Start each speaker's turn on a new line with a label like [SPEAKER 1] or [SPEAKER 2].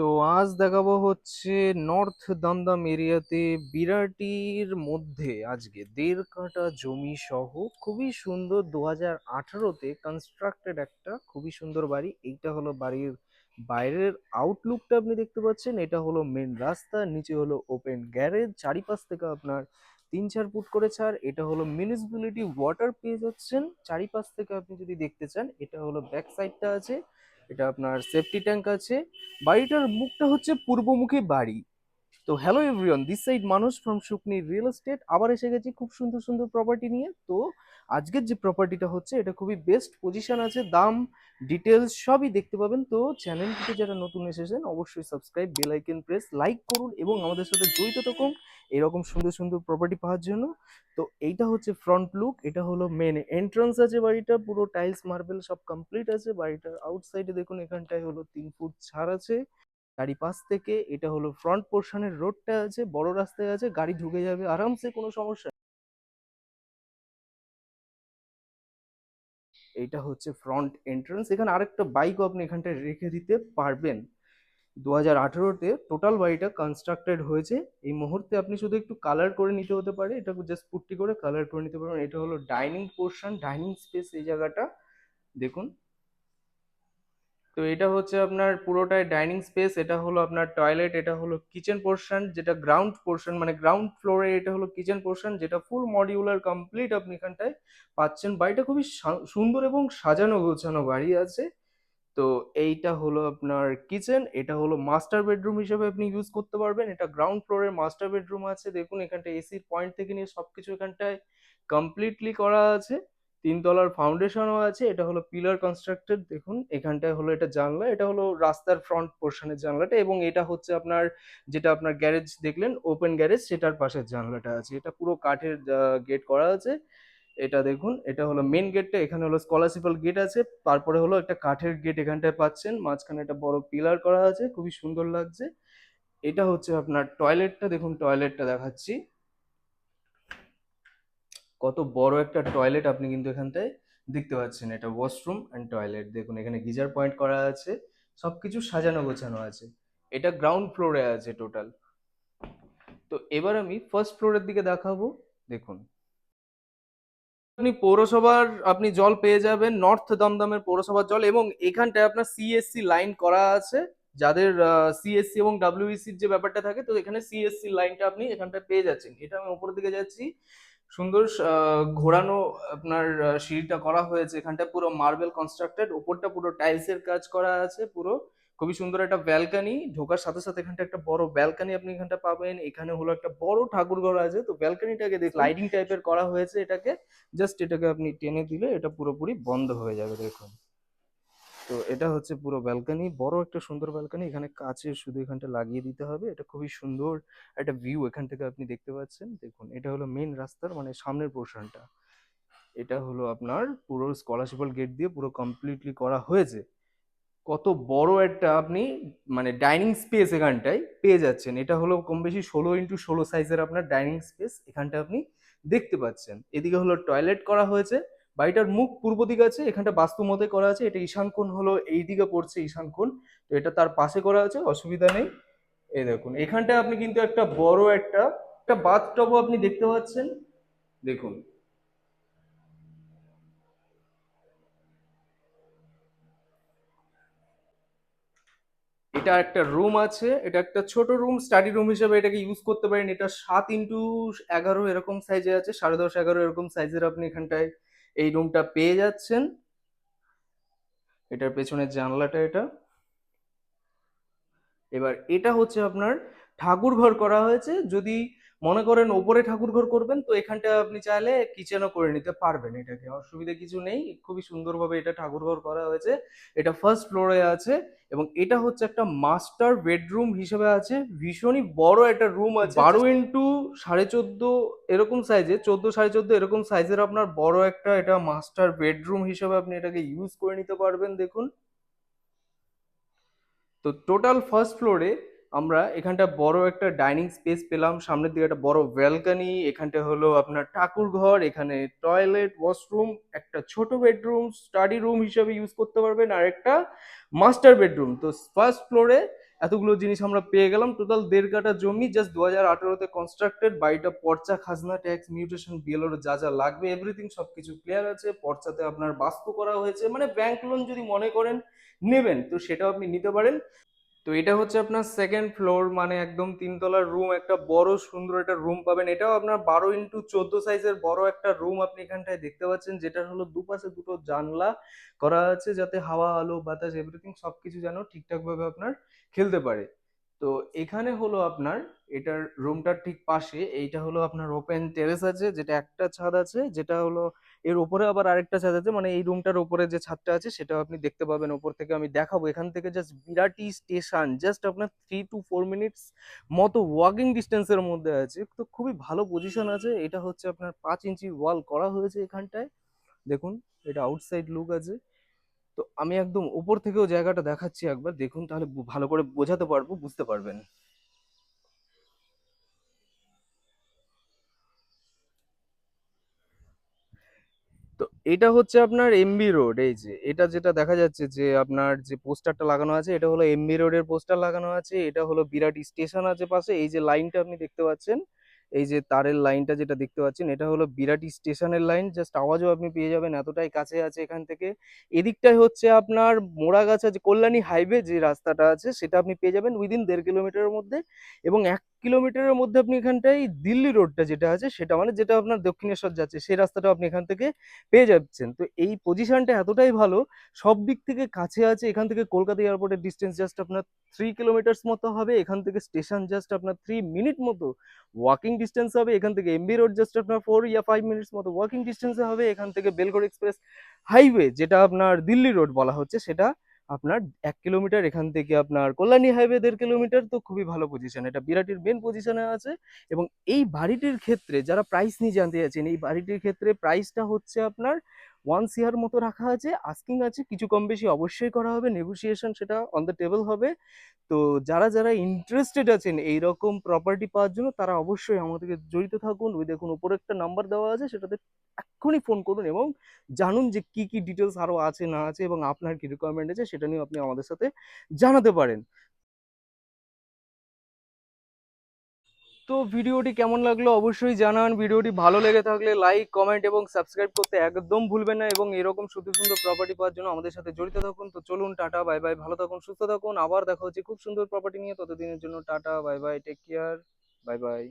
[SPEAKER 1] তো আজ দেখাবো হচ্ছে নর্থ দমদম এরিয়াতে বিরাটির মধ্যে আজকে দেড় কাটা জমি সহ খুবই সুন্দর দু হাজার আঠারোতে কনস্ট্রাক্টেড একটা খুবই সুন্দর বাড়ি। এইটা হলো বাড়ির বাইরের আউটলুকটা আপনি দেখতে পাচ্ছেন। এটা হলো মেন রাস্তা, নিচে হলো ওপেন গ্যারেজ চারিপাশ থেকে আপনার তিন চার ফুট করে ছাড়। এটা হলো মিউনিসিপ্যালিটি ওয়াটার পেয়ে যাচ্ছেন। চারিপাশ থেকে আপনি যদি দেখতে চান, এটা হলো ব্যাক সাইডটা আছে। এটা আপনার সেফটি ট্যাঙ্ক আছে। বাড়িটার মুখটা হচ্ছে পূর্বমুখী বাড়ি। তো হ্যালো এভরিওয়ান দিস সাইড মানুষ ফ্রম শুকনি রিয়েল এস্টেট আবার এসে গেছি খুব সুন্দর সুন্দর প্রপার্টি নিয়ে। তো আজকের যে প্রপার্টিটা হচ্ছে, এটা খুবই বেস্ট পজিশন আছে, দাম ডিটেলস সবই দেখতে পাবেন। তো চ্যানেলটিতে যারা নতুন এসেছেন, অবশ্যই subscribe bell icon press like করুন এবং আমাদের সাথে জড়িত থাকুন এরকম সুন্দর সুন্দর প্রপার্টি পাওয়ার জন্য। তো এইটা হচ্ছে ফ্রন্ট লুক এটা হলো মেন এন্ট্রান্স আছে বাড়িটা, পুরো টাইলস মার্বেল সব কমপ্লিট আছে। বাড়িটার আউটসাইডে দেখুন, এখানটায় হলো তিন ফুট ছাড় আছে। চারিপাশ থেকে এটা হলো ফ্রন্ট পোর্শনের রোডটা আছে, বড় রাস্তায় আছে, গাড়ি ঢুকে যাবে, আরামসে কোনো সমস্যা। এইটা হচ্ছে ফ্রন্ট এন্ট্রান্স এখানে আরেকটা বাইকও আপনি এখানটায় রেখে দিতে পারবেন। দু হাজার আঠেরোতে টোটাল বাড়িটা কনস্ট্রাক্টেড হয়েছে। এই মুহূর্তে আপনি শুধু একটু কালার করে নিতে হতে পারে, এটা জাস্ট পুট্টি করে কালার করে নিতে পারবেন। এটা হলো ডাইনিং পোর্শন ডাইনিং স্পেস এই জায়গাটা। দেখুন। তো এটা হচ্ছে আপনার পুরোটাই ডাইনিং স্পেস, এটা হলো আপনার টয়লেট, এটা হলো কিচেন পোর্শন, যেটা গ্রাউন্ড পোর্শন মানে গ্রাউন্ড ফ্লোরে এটা হলো কিচেন পোর্শন, যেটা ফুল মডিউলার, কমপ্লিট আপনি এখানটায় পাচ্ছেন। বাড়িটা খুবই সুন্দর এবং সাজানো গোছানো বাড়ি আছে। তো এইটা হলো আপনার কিচেন, এটা হলো মাস্টার বেডরুম হিসেবে আপনি ইউজ করতে পারবেন। এটা গ্রাউন্ড ফ্লোরের মাস্টার বেডরুম আছে। দেখুন এখানটায় এসির পয়েন্ট থেকে নিয়ে সবকিছু এখানটায় কমপ্লিটলি করা আছে। তিনতলার ফাউন্ডেশনও আছে, এটা হলো পিলার কনস্ট্রাক্টেড দেখুন, এখানটায় হলো এটা জানলা, এটা হলো রাস্তার ফ্রন্ট পোর্শনের জানলাটা এবং এটা হচ্ছে আপনার, যেটা আপনার গ্যারেজ দেখলেন ওপেন গ্যারেজ সেটার পাশের জানলাটা আছে। এটা পুরো কাঠের গেট করা আছে। এটা দেখুন, এটা হলো মেন গেটটা এখানে হলো স্কলারশিপাল গেট আছে, তারপরে হলো একটা কাঠের গেট এখানটায় পাচ্ছেন, মাঝখানে একটা বড় পিলার করা আছে, খুবই সুন্দর লাগছে। এটা হচ্ছে আপনার টয়লেটটা দেখুন টয়লেটটা দেখাচ্ছি। কত বড় একটা টয়লেট আপনি কিন্তু এখানটায় দেখতে পাচ্ছেন। এটা ওয়াশরুম অ্যান্ড টয়লেট দেখুন, এখানে গিজার পয়েন্ট করা আছে, সবকিছু সাজানো গোছানো আছে। এটা গ্রাউন্ড ফ্লোরে আছে টোটাল তো এবার আমি ফার্স্ট ফ্লোরের দিকে দেখাবো। দেখুন। আপনি পৌরসভার, আপনি জল পেয়ে যাবেন নর্থ দমদমের পৌরসভার জল এবং এখানটায় আপনার সিএসসি লাইন করা আছে। যাদের সিএসসি এবং ডাব্লিউবিসির যে ব্যাপারটা থাকে, তো এখানে সিএসসি লাইনটা আপনি এখানটায় পেয়ে যাচ্ছেন। এটা আমি উপরের দিকে যাচ্ছি। সুন্দর ঘোরানো আপনার সিঁড়িটা করা হয়েছে। এখানটা পুরো মার্বেল কনস্ট্রাক্টেড উপরটা পুরো টাইলসের কাজ করা আছে পুরো। খুবই সুন্দর একটা ব্যালকানি ঢোকার সাথে সাথে এখানটা একটা বড় ব্যালকানি আপনি এখানটা পাবেন। এখানে হলো একটা বড় ঠাকুর ঘর আছে, তো ব্যালকানিটাকে দেখ লাইটিং টাইপের করা হয়েছে এটাকে। জাস্ট এটাকে আপনি টেনে দিলে এটা পুরোপুরি বন্ধ হয়ে যাবে, দেখুন। তো এটা হচ্ছে পুরো ব্যালকানি বড় একটা সুন্দর ব্যালকানি এখানে কাচের শুধু এখানটা লাগিয়ে দিতে হবে। এটা খুবই সুন্দর একটা ভিউ এখান থেকে আপনি দেখতে পাচ্ছেন। দেখুন, এটা হলো মেন রাস্তার মানে সামনের পোর্শনটা এটা হলো আপনার পুরো স্কলারশিপাল গেট দিয়ে পুরো কমপ্লিটলি করা হয়েছে। কত বড় একটা আপনি মানে ডাইনিং স্পেস এখানটায় পেয়ে যাচ্ছেন। এটা হলো কম বেশি ষোলো ইন্টু ষোলো সাইজের আপনার ডাইনিং স্পেস এখানটা আপনি দেখতে পাচ্ছেন। এদিকে হলো টয়লেট করা হয়েছে। বাড়িটার মুখ পূর্ব দিকে আছে, এখানটা বাস্তু মতে করা আছে, এটা ঈশান কোণ হলো এই দিকে পড়ছে ঈশান কোণ, তো এটা তার পাশে করা আছে, অসুবিধা নেই। এই দেখুন, এখানটা আপনি কিন্তু একটা বড় একটা একটা বাথটবও আপনি দেখতে পাচ্ছেন। দেখুন। এটা একটা রুম আছে, এটা একটা ছোট রুম, স্টাডি রুম হিসেবে এটাকে ইউজ করতে পারেন। এটা সাত ইন্টু এগারো এরকম সাইজে আছে, সাড়ে দশ এগারো এরকম সাইজের আপনি এখানটায় এই রুমটা পেয়ে যাচ্ছেন। এটার পেছনের জানলাটা এটা। এবার এটা হচ্ছে আপনার ঠাকুর ঘর করা হয়েছে। যদি মনে করেন ওপরে ঠাকুর ঘর করবেন তো এখানটা আপনি চাইলে কিচেনও করে নিতে পারবেন এটাকে। অসুবিধা কিছু নেই খুবই সুন্দরভাবে এটা ঠাকুর ঘর করা হয়েছে। এটা ফার্স্ট ফ্লোরে আছে এবং এটা হচ্ছে একটা মাস্টার বেডরুম হিসেবে আছে। ভীষণই বড় একটা রুম আছে। বারো ইন্টু সাড়ে চোদ্দ এরকম সাইজে চোদ্দ সাড়ে চোদ্দ এরকম সাইজের আপনার বড় একটা এটা মাস্টার বেডরুম হিসেবে আপনি এটাকে ইউজ করে নিতে পারবেন দেখুন। তো টোটাল ফার্স্ট ফ্লোরে আমরা এখানটা বড় একটা ডাইনিং স্পেস পেলাম। সামনের দিকে একটা বড় ব্যালকনি, এখানটা হলো আপনার ঠাকুর ঘর, এখানে টয়লেট, ওয়াশরুম, একটা ছোট বেডরুম, স্টাডি রুম হিসেবে ইউজ করতে পারবেন, আর একটা মাস্টার বেডরুম। তো ফার্স্ট ফ্লোরে এতগুলো জিনিস আমরা পেয়ে গেলাম। টোটাল দেড় কাটা জমি, জাস্ট দু হাজার আঠারোতে কনস্ট্রাক্টেড বাড়িটা পর্চা, খাজনা ট্যাক্স মিউটেশন বিএলওর যা যা লাগবে এভরিথিং সবকিছু ক্লিয়ার আছে। পর্চাতে আপনার বাস্তু করা হয়েছে। মানে ব্যাংক লোন যদি মনে করেন, নেবেন, তো সেটাও আপনি নিতে পারেন। তো এটা হচ্ছে আপনার সেকেন্ড ফ্লোর মানে একদম তিনতলার রুম একটা বড় সুন্দর একটা রুম পাবেন। এটাও আপনার বারো ইন্টু চোদ্দ সাইজের বড় একটা রুম আপনি এখানটায় দেখতে পাচ্ছেন, যেটা হলো দুপাশে দুটো জানলা করা আছে যাতে হাওয়া, আলো, বাতাস এভরিথিং সবকিছু যেন ঠিকঠাকভাবে আপনার খেলতে পারে। তো এখানে হলো আপনার, এটার রুমটার ঠিক পাশে, এইটা হলো আপনার ওপেন টেরেস আছে, যেটা একটা ছাদ আছে, যেটা হলো, এর উপরে আবার আরেকটা ছাদ আছে মানে এই রুমটার উপরে যে ছাদটা আছে, সেটাও আপনি দেখতে পাবেন, ওপর থেকে আমি দেখাবো। এখান থেকে জাস্ট বিরাটি স্টেশন জাস্ট আপনার থ্রি টু ফোর মিনিটস মতো ওয়াকিং ডিস্টেন্সের মধ্যে আছে। তো খুবই ভালো পজিশন আছে, এটা হচ্ছে আপনার পাঁচ ইঞ্চি ওয়াল করা হয়েছে এখানটায়। দেখুন, এটা আউটসাইড লুক আছে। তো আমি একদম উপর থেকেও জায়গাটা দেখাচ্ছি একবার, দেখুন তাহলে ভালো করে বোঝাতে পারব, বুঝতে পারবেন। তো এটা হচ্ছে আপনার এমবি রোড এই যে, এটা যেটা দেখা যাচ্ছে যে আপনার যে পোস্টারটা লাগানো আছে, এটা হলো এমবি রোডের পোস্টার লাগানো আছে, এটা হলো বিরাট স্টেশন আছে পাশে, এই যে লাইনটা আপনি দেখতে পাচ্ছেন এই যে তারের লাইনটা যেটা দেখতে পাচ্ছেন, এটা হলো বিরাটি স্টেশনের লাইন। জাস্ট আওয়াজও আপনি পেয়ে যাবেন, এতটাই কাছে আছে এখান থেকে। এদিকটাই হচ্ছে আপনার মোড়াগাছা যে কল্যাণী হাইওয়ে যে রাস্তাটা আছে, সেটা আপনি পেয়ে যাবেন উইদিন দেড় কিলোমিটারের মধ্যে। এবং এক কিলোমিটারের মধ্যে আপনি এখানটায় দিল্লি রোডটা যেটা আছে, সেটা মানে যেটা আপনার দক্ষিণেশ্বর যাচ্ছে, সেই রাস্তাটা আপনি এখান থেকে পেয়ে যাচ্ছেন। তো এই পজিশনটা এতটাই ভালো, সব দিক থেকে কাছে আছে, এখান থেকে কলকাতা এয়ারপোর্টের ডিস্টেন্স জাস্ট আপনার থ্রি কিলোমিটার্স মতো হবে, এখান থেকে স্টেশন জাস্ট আপনার থ্রি মিনিট মতো ওয়াকিং ডিস্টেন্স হবে, এখান থেকে এমবি রোড জাস্ট আপনার ফোর ইয়া ফাইভ মিনিটস মতো ওয়াকিং ডিস্টেন্সে হবে, এখান থেকে বেলগড় এক্সপ্রেস হাইওয়ে যেটা আপনার দিল্লি রোড বলা হচ্ছে, সেটা আপনার এক কিলোমিটার এখান থেকে আপনার কল্যাণী হাইওয়ে দেড় কিলোমিটার তো খুবই ভালো পজিশন এটা বিরাটির মেন পজিশনে আছে এবং এই বাড়িটির ক্ষেত্রে যারা প্রাইস নিয়ে জানতে চাইছেন এই বাড়িটির ক্ষেত্রে প্রাইসটা হচ্ছে আপনার ওয়ান সিয়ার মতো রাখা আছে আস্কিং আছে, কিছু কম বেশি অবশ্যই করা হবে নেগোসিয়েশন সেটা অন দ্য টেবল হবে। তো যারা যারা ইন্টারেস্টেড আছেন এইরকম প্রপার্টি পাওয়ার জন্য, তারা অবশ্যই আমাদেরকে জড়িত থাকুন, ওই দেখুন উপরে একটা নাম্বার দেওয়া আছে, সেটাতে এক্ষুনি ফোন করুন এবং জানুন যে কি কি ডিটেলস আরও আছে, না আছে এবং আপনার কি রিকোয়ারমেন্ট আছে, সেটা নিয়েও আপনি আমাদের সাথে জানাতে পারেন। তো ভিডিওটি কেমন লাগল অবশ্যই জানান। ভিডিওটি ভালো লেগে থাকলে লাইক, কমেন্ট এবং সাবস্ক্রাইব করতে একদম ভুলবেন না এবং এরকম সুন্দর সুন্দর প্রপার্টি পাওয়ার জন্য আমাদের সাথে জড়িত থাকুন। তো চলুন, টাটা, বাই বাই, ভালো থাকুন, সুস্থ থাকুন। আবার দেখা হচ্ছে খুব সুন্দর প্রপার্টি নিয়ে। ততদিনের জন্য tata, bye bye take care bye bye.